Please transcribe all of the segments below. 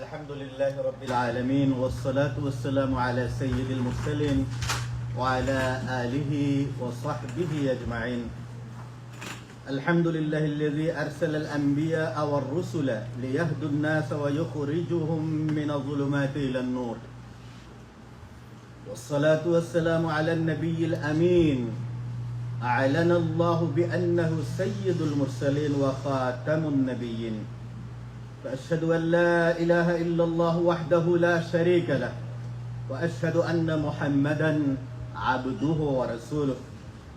الحمد لله رب العالمين والصلاة والسلام على سيد المرسلين وعلى آله وصحبه أجمعين. الحمد لله الذي أرسل الأنبياء والرسل ليهدوا الناس ويخرجهم من الظلمات إلى النور. والصلاة والسلام على النبي الأمين. أعلن الله بأنه سيد المرسلين وخاتم النبيين. فأشهد أن لا إله إلا الله وحده لا شريك له وأشهد أن محمدا عبده ورسوله.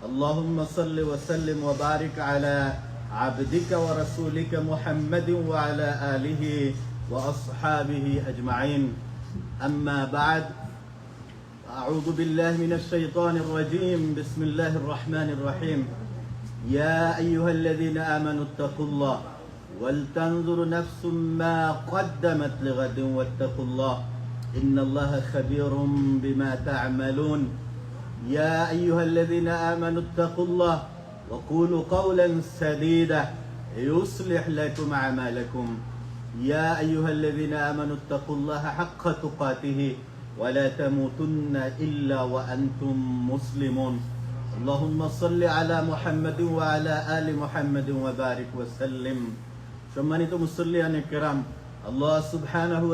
اللهم صل وسلم وبارك على عبدك ورسولك محمد وعلى آله وأصحابه أجمعين. أما بعد أعوذ بالله من الشيطان الرجيم. بسم الله الرحمن الرحيم. يا أيها الذين آمنوا اتقوا الله ولتنظر نفس ما قدمت لغد واتقوا الله إن الله خبير بما تعملون. يا أيها الذين آمنوا اتقوا الله وقولوا قولا سديدا يصلح لكم أعمالكم. يا أيها الذين آمنوا اتقوا الله حق تقاته ولا تموتن إلا وأنتم مسلمون. اللهم صل على محمد وعلى آل محمد وبارك وسلم. সম্মানিত মুসল্লিয়ান কেরাম, আল্লাহ সুবহানাহু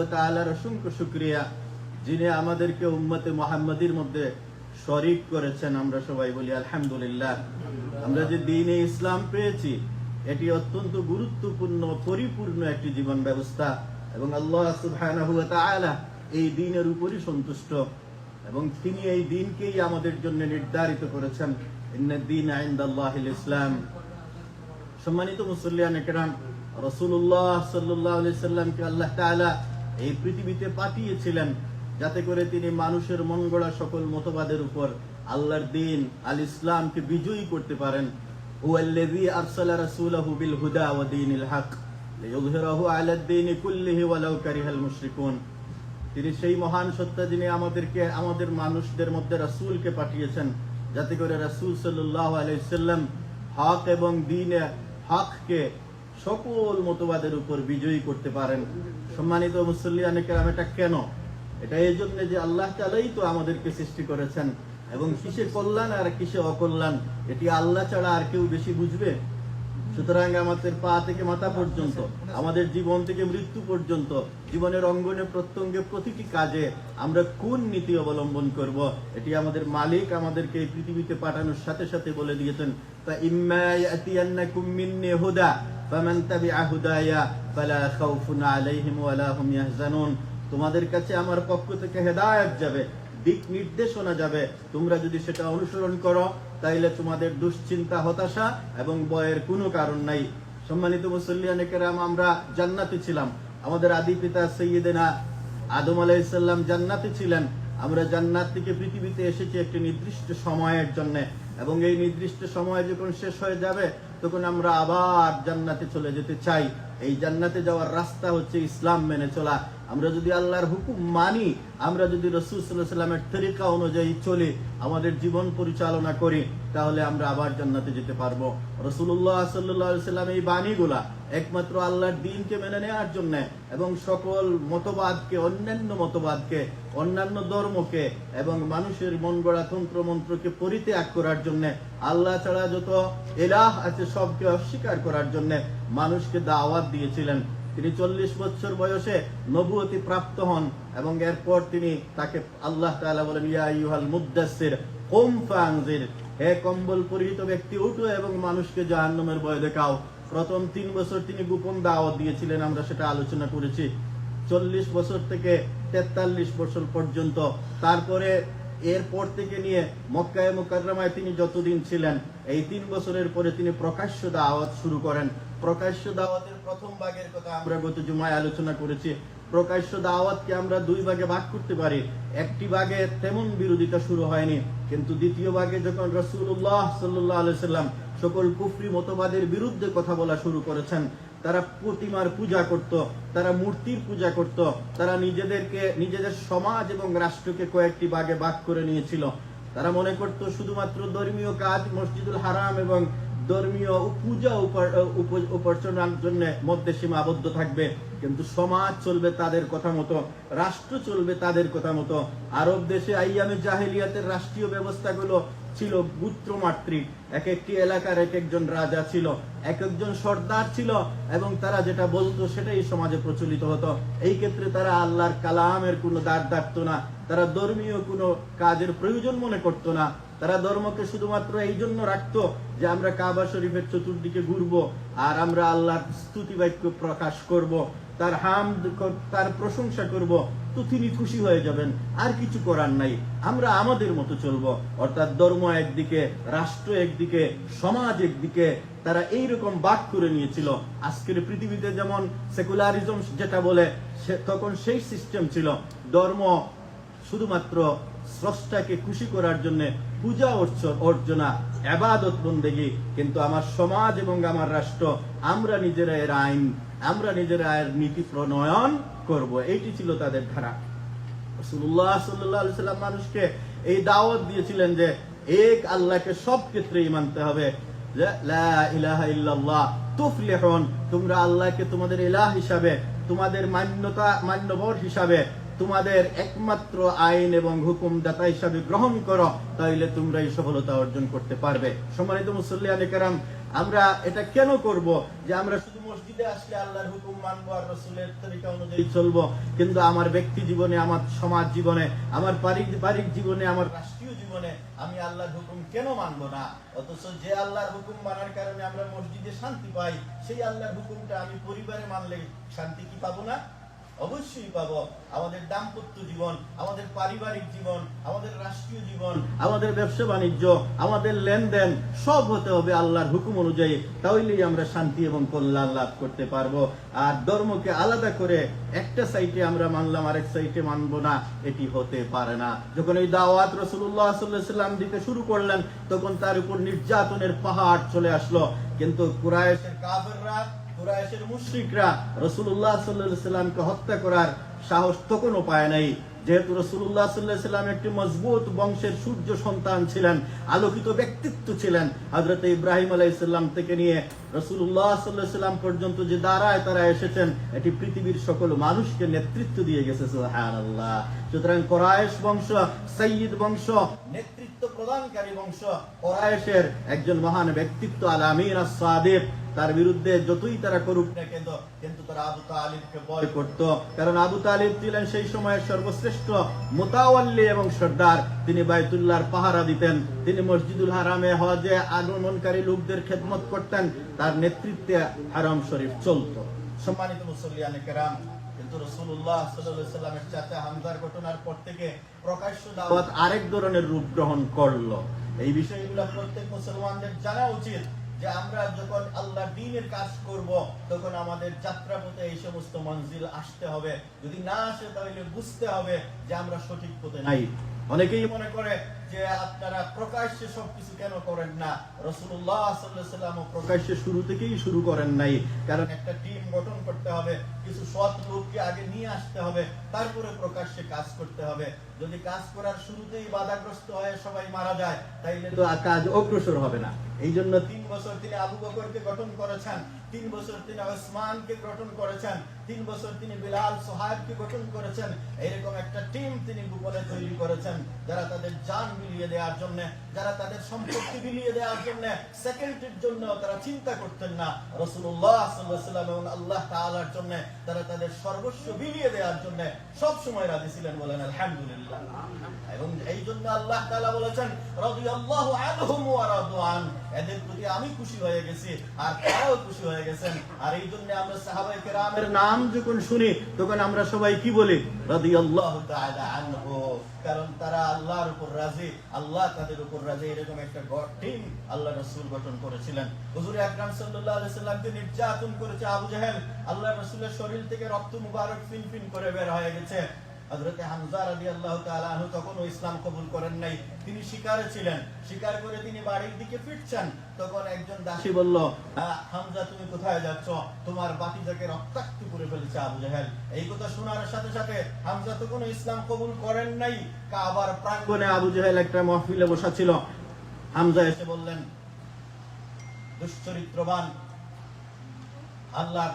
অসংখ্য শুকরিয়া, যিনি আমাদেরকে উম্মতে মুহাম্মাদির মধ্যে শরীক করেছেন, আমরা সবাই বলি আলহামদুলিল্লাহ। আমরা যে দিনে ইসলাম পেয়েছি, এটি অত্যন্ত গুরুত্বপূর্ণ, পরিপূর্ণ একটি জীবন ব্যবস্থা এবং আল্লাহ সুবহানাহু এই দিনের উপরই সন্তুষ্ট এবং তিনি এই দিনকেই আমাদের জন্য নির্ধারিত করেছেন। ইন্নাদ দিন ইনদাল্লাহিল ইসলাম। সম্মানিত মুসল্লিয়ান একরাম রসুল্লাহ সাল্লাহ সাল্লামকে আল্লাহ এই পৃথিবীতে পাঠিয়েছিলেন যাতে করে তিনি মানুষের মন সকল মতবাদের উপর আল্লাহর দিন, আল ইসলামকে বিজয়ী করতে পারেন। হুদা তিনি সেই মহান সত্তা যিনি আমাদেরকে, আমাদের মানুষদের মধ্যে রাসূলকে পাঠিয়েছেন, যাতে করে রাসূল সাল্লাল্লাহু আলাইহি সাল্লাম হক এবং দ্বীনে হককে সকল মতবাদের উপর বিজয়ী করতে পারেন। সম্মানিত মুসল্লিয়ানে কেরাম, এটা কেন? এটা এই জন্য যে আল্লাহ তালাই তো আমাদেরকে সৃষ্টি করেছেন এবং কিসে কল্যাণ আর কিসে অকল্যাণ, এটি আল্লাহ ছাড়া আর কেউ বেশি বুঝবে? সুতরাং আমাদের পা থেকে মাথা পর্যন্ত, আমাদের জীবন থেকে মৃত্যু পর্যন্ত, জীবনের অঙ্গনে প্রত্যঙ্গে প্রতিটি কাজে আমরা কোন নীতি অবলম্বন করব? এটি আমাদের মালিক আমাদেরকে এই পৃথিবীতে পাঠানোর সাথে সাথে বলে দিয়েছেন তা ইম্মা ইয়াতিয়ান্নাকুম মিন্নি হুদা। ফামান তাবিআ হুদায়া ফালা খাউফুন আলাইহিম ওয়ালা হুম ইয়াহজানুন তোমাদের কাছে আমার পক্ষ থেকে হেদায়েত যাবে, দিক নির্দেশনা যাবে। তোমরা যদি সেটা অনুসরণ করো, তাইলে তোমাদের দুশ্চিন্তা, হতাশা এবং বয়ের কোনো কারণ নাই। সম্মানিত মুসল্লিয়ান কেরাম, আমরা জান্নাতে ছিলাম। আমাদের আদি পিতা সৈয়দেনা আদম আলাইসাল্লাম জান্নাতে ছিলেন। আমরা জান্নাত থেকে পৃথিবীতে এসেছি একটি নির্দিষ্ট সময়ের জন্য। এবং এই নির্দিষ্ট সময় যখন শেষ হয়ে যাবে, তখন আমরা আবার জান্নাতে চলে যেতে চাই। এই জান্নাতে যাওয়ার রাস্তা হচ্ছে ইসলাম মেনে চলা। আমরা যদি আল্লাহর হুকুম মানি, আমরা যদি রসুল তরিকা অনুযায়ী চলি, আমাদের জীবন পরিচালনা করি, তাহলে আমরা আবার জান্নাতে যেতে পারব। রসুল্লাহ সাল্লাহ সাল্লাম এই বাণীগুলা একমাত্র আল্লাহর দিনকে মেনে নেওয়ার জন্য এবং সকল মতবাদকে, অন্যান্য মতবাদকে, অন্যান্য ধর্মকে এবং মানুষের মন গড়া তন্ত্র মন্ত্রকে পরিত্যাগ করার জন্য, আল্লাহ ছাড়া যত এলাহ আছে সবকে অস্বীকার করার জন্য মানুষকে দাওয়াত দিয়েছিলেন। তিনি চল্লিশ বছর বয়সে নবুয়তি প্রাপ্ত হন এবং এরপর তিনি তাকে আল্লাহ তাআলা বলেন, ইয়া ইউহাল মুদাসসির, কুম ফানজির, হে কম্বল পরিহিত ব্যক্তি, উঠো এবং মানুষকে জাহান্নামের ভয় দেখাও। প্রথম তিন বছর তিনি গোপন দাওয়াত দিয়েছিলেন, আমরা সেটা আলোচনা করেছি। চল্লিশ বছর থেকে তেতাল্লিশ বছর পর্যন্ত। তারপরে এরপর থেকে নিয়ে মক্কায় মোকাররমায় তিনি যতদিন ছিলেন, এই তিন বছরের পরে তিনি প্রকাশ্য দাওয়াত শুরু করেন। প্রকাশ্য দাওয়াতের প্রথম ভাগের কথা আমরা গত জুমায় আলোচনা করেছি। প্রকাশ্য দাওয়াতকে আমরা দুই ভাগে ভাগ করতে পারি। একটি ভাগে তেমন বিরোধিতা শুরু হয়নি, কিন্তু দ্বিতীয় ভাগে যখন রসুল্লাহ সাল্লাহ সাল্লাম সকল কুফরি মতবাদের বিরুদ্ধে কথা বলা শুরু করেছেন, তারা প্রতিমার পূজা করত, তারা মূর্তির পূজা করত, তারা নিজেদেরকে, নিজেদের সমাজ এবং রাষ্ট্রকে কয়েকটি ভাগে ভাগ করে নিয়েছিল। তারা মনে করত শুধুমাত্র ধর্মীয় কাজ, মসজিদুল হারাম এবং ধর্মীয় পূজা উপ- উপার্জনার জন্য মধ্যে সীমাবদ্ধ থাকবে। কিন্তু সমাজ চলবে তাদের কথা মতো, রাষ্ট্র চলবে তাদের কথা মতো। আরব দেশে আইয়ামে জাহেলিয়াতের রাষ্ট্রীয় ব্যবস্থাগুলো ছিল গুত্রমাতৃক এক একটি এলাকার এক একজন রাজা ছিল, এক একজন সর্দার ছিল এবং তারা যেটা বলতো সেটাই সমাজে প্রচলিত হতো। এই ক্ষেত্রে তারা আল্লাহর কালামের কোনো দাঁড় ডাকতো না, তারা ধর্মীয় কোনো কাজের প্রয়োজন মনে করতো না। তারা ধর্মকে শুধুমাত্র এই জন্য রাখতো যে আমরা কাবা শরীফের চতুর্দিকে ঘুরবো আর আমরা আল্লাহর স্তুতি বাক্য প্রকাশ করব, তার হাম তার প্রশংসা করব, তো তিনি খুশি হয়ে যাবেন। আর কিছু করার নাই। আমরা আমাদের মতো চলবো। অর্থাৎ ধর্ম একদিকে, রাষ্ট্র একদিকে, সমাজ একদিকে, তারা এইরকম বাক করে নিয়েছিল। আজকের পৃথিবীতে যেমন সেকুলারিজম যেটা বলে তখন সেই সিস্টেম ছিল। ধর্ম শুধুমাত্র স্রষ্টাকে খুশি করার জন্য পূজা অর্চনা আবাদত বন্দেগি। কিন্তু আমার সমাজ এবং আমার রাষ্ট্র, আমরা নিজেরা এর আইন, আমরা নিজেরা এর নীতি প্রণয়ন করব। এইটি ছিল তাদের ধারা। মানুষকে এই দাওয়াত দিয়েছিলেন যে, এক আল্লাহকে সব ক্ষেত্রেই মানতে হবে। যে তোমরা আল্লাহকে তোমাদের ইলাহ হিসাবে, তোমাদের মান্যতা মান্যবর হিসাবে তোমাদের একমাত্র আইন এবং হুকুমদাতা হিসাবে গ্রহণ করো, তাইলে তোমরা এই সফলতা অর্জন করতে পারবে। সম্মানিত মুসল্লিয়ান কেরাম, আমরা এটা কেন করব? যে আমরা শুধু মসজিদে আসলে আল্লাহর হুকুম মানবো আর রসুলের তরিকা অনুযায়ী চলবো, কিন্তু আমার ব্যক্তি জীবনে, আমার সমাজ জীবনে, আমার পারিবারিক জীবনে, আমার রাষ্ট্রীয় জীবনে আমি আল্লাহর হুকুম কেন মানবো না? অথচ যে আল্লাহর হুকুম মানার কারণে আমরা মসজিদে শান্তি পাই, সেই আল্লাহর হুকুমটা আমি পরিবারে মানলে শান্তি কি পাবো না? অবশ্যই পাবো। আমাদের দাম্পত্য জীবন, আমাদের পারিবারিক জীবন, আমাদের রাষ্ট্রীয় জীবন, আমাদের ব্যবসা বাণিজ্য, আমাদের লেনদেন, সব হতে হবে আল্লাহর হুকুম অনুযায়ী। তাহলেই আমরা শান্তি এবং কল্যাণ লাভ করতে পারব। আর ধর্মকে আলাদা করে একটা সাইটে আমরা মানলাম, আরেক সাইটে মানবো না, এটি হতে পারে না। যখন এই দাওয়াত রসুল্লাহ সাল্লাম দিতে শুরু করলেন, তখন তার উপর নির্যাতনের পাহাড় চলে আসলো। কিন্তু কুরাইশের কাফেররা কুরাইশের সাল্লামকে হত্যা করার সাহস তখনও পায় নাই। যেহেতু একটি মজবুত বংশের সূর্য সন্তান ছিলেন, আলোকিত ব্যক্তিত্ব ছিলেন। হযরত ইব্রাহিম আলাইহিস সালাম থেকে নিয়ে রাসূলুল্লাহ সাল্লাল্লাহু আলাইহি সাল্লাম পর্যন্ত যে দাঁড়ায় তারা এসেছেন, এটি পৃথিবীর সকল মানুষকে নেতৃত্ব দিয়ে গেছে সুতরাং কোরাইশ বংশ, সৈয়দ বংশ, নেতৃত্ব প্রদানকারী বংশ, কোরাইশের একজন মহান ব্যক্তিত্ব আলামিন আস-সাদিক। তার বিরুদ্ধে যতই তারা করুক না কেন, কিন্তু তারা আবু তালিবকে ভয় করত। কারণ আবু তালিব ছিলেন সেই সময়ের সর্বশ্রেষ্ঠ মোতাওয়াল্লি এবং সর্দার। তিনি বাইতুল্লাহর পাহারা দিতেন। তিনি মসজিদুল হারামে হজে আগমনকারী লোকদের খেদমত করতেন। তার নেতৃত্বে হারাম শরীফ চলতো। সম্মানিত মুসল্লিয়ানে কেরাম পর থেকে প্রকাশ্য দাওয়াত আরেক ধরনের রূপ গ্রহণ করল। এই বিষয়গুলো প্রত্যেক মুসলমানদের জানা উচিত। যে আমরা যখন আল্লাহ দিনের কাজ করব, তখন আমাদের যাত্রাপথে এই সমস্ত মঞ্জিল আসতে হবে। যদি না আসে, তাহলে বুঝতে হবে যে আমরা সঠিক পথে নাই। অনেকেই মনে করে যে আপনারা প্রকাশ্যে সবকিছু কেন করেন না? রসুল্লাহ সাল্লাম প্রকাশ্যে শুরু থেকেই শুরু করেন নাই। কারণ একটা টিম গঠন করতে হবে, কিছু সৎ লোককে আগে নিয়ে আসতে হবে, তারপরে প্রকাশ্যে কাজ করতে হবে। যদি কাজ করার শুরুতেই বাধাগ্রস্ত হয়ে সবাই মারা যায়, তাইলে তো কাজ অগ্রসর হবে না। এই জন্য তিন বছর তিনি আবু বকরকে গঠন করেছেন, তিন বছর তিনি ওসমানকে গঠন করেছেন, তিন বছর তিনি বিলাল সোহায়বকে গঠন করেছেন। এরকম একটা টিম তিনি গোপনে তৈরি করেছেন যারা তাদের জান মিলিয়ে দেওয়ার জন্য যারা তাদের সম্পত্তি বিলিয়ে দেওয়ার জন্য সেকেন্ডের জন্য তারা চিন্তা করতেন না। রসুল্লাহ এবং আল্লাহ তাআলার জন্য তারা তাদের সর্বস্ব বিলিয়ে দেওয়ার জন্য সব সময় রাজি ছিলেন বলেন, আলহামদুলিল্লাহ। এবং এই জন্য আল্লাহ তাআলা বলেছেন, রাদিয়াল্লাহু আনহুম ওয়া এদের প্রতি আমি খুশি হয়ে গেছি, আর তারাও খুশি হয়ে গেছেন। আর এই জন্য আমরা সাহাবায়ে কেরামের নাম যখন শুনি, তখন আমরা সবাই কি বলি? তাআলা আনহু। কারণ তারা আল্লাহর উপর রাজি, আল্লাহ তাদের উপর এরকম একটা রসুল গঠন করেছিলেন। নির্যাতন করেছে আবু জাহেল। আল্লাহ রসুলের শরীর থেকে রক্ত মুবারক ফিন ফিন করে বের হয়ে গেছে। হামজা ইসলাম কবুল করেন নাই। তিনি শিকারে ছিলেন। শিকার করে তিনি বাড়ির দিকে ফিরছেন। তখন একজন দাসী বলল হামজা, তুমি কোথায় যাচ্ছ? তোমার বাতিজাকে রক্তাক্ত করে ফেলেছে আবু জাহেল। এই কথা শোনার সাথে সাথে হামজা তখনও ইসলাম কবুল করেন নাই। কাবার প্রাঙ্গণে আবু জাহেল একটা মহফিলে বসা ছিল। হামজা এসে বললেন, দুশ্চরিত্রবান আল্লাহ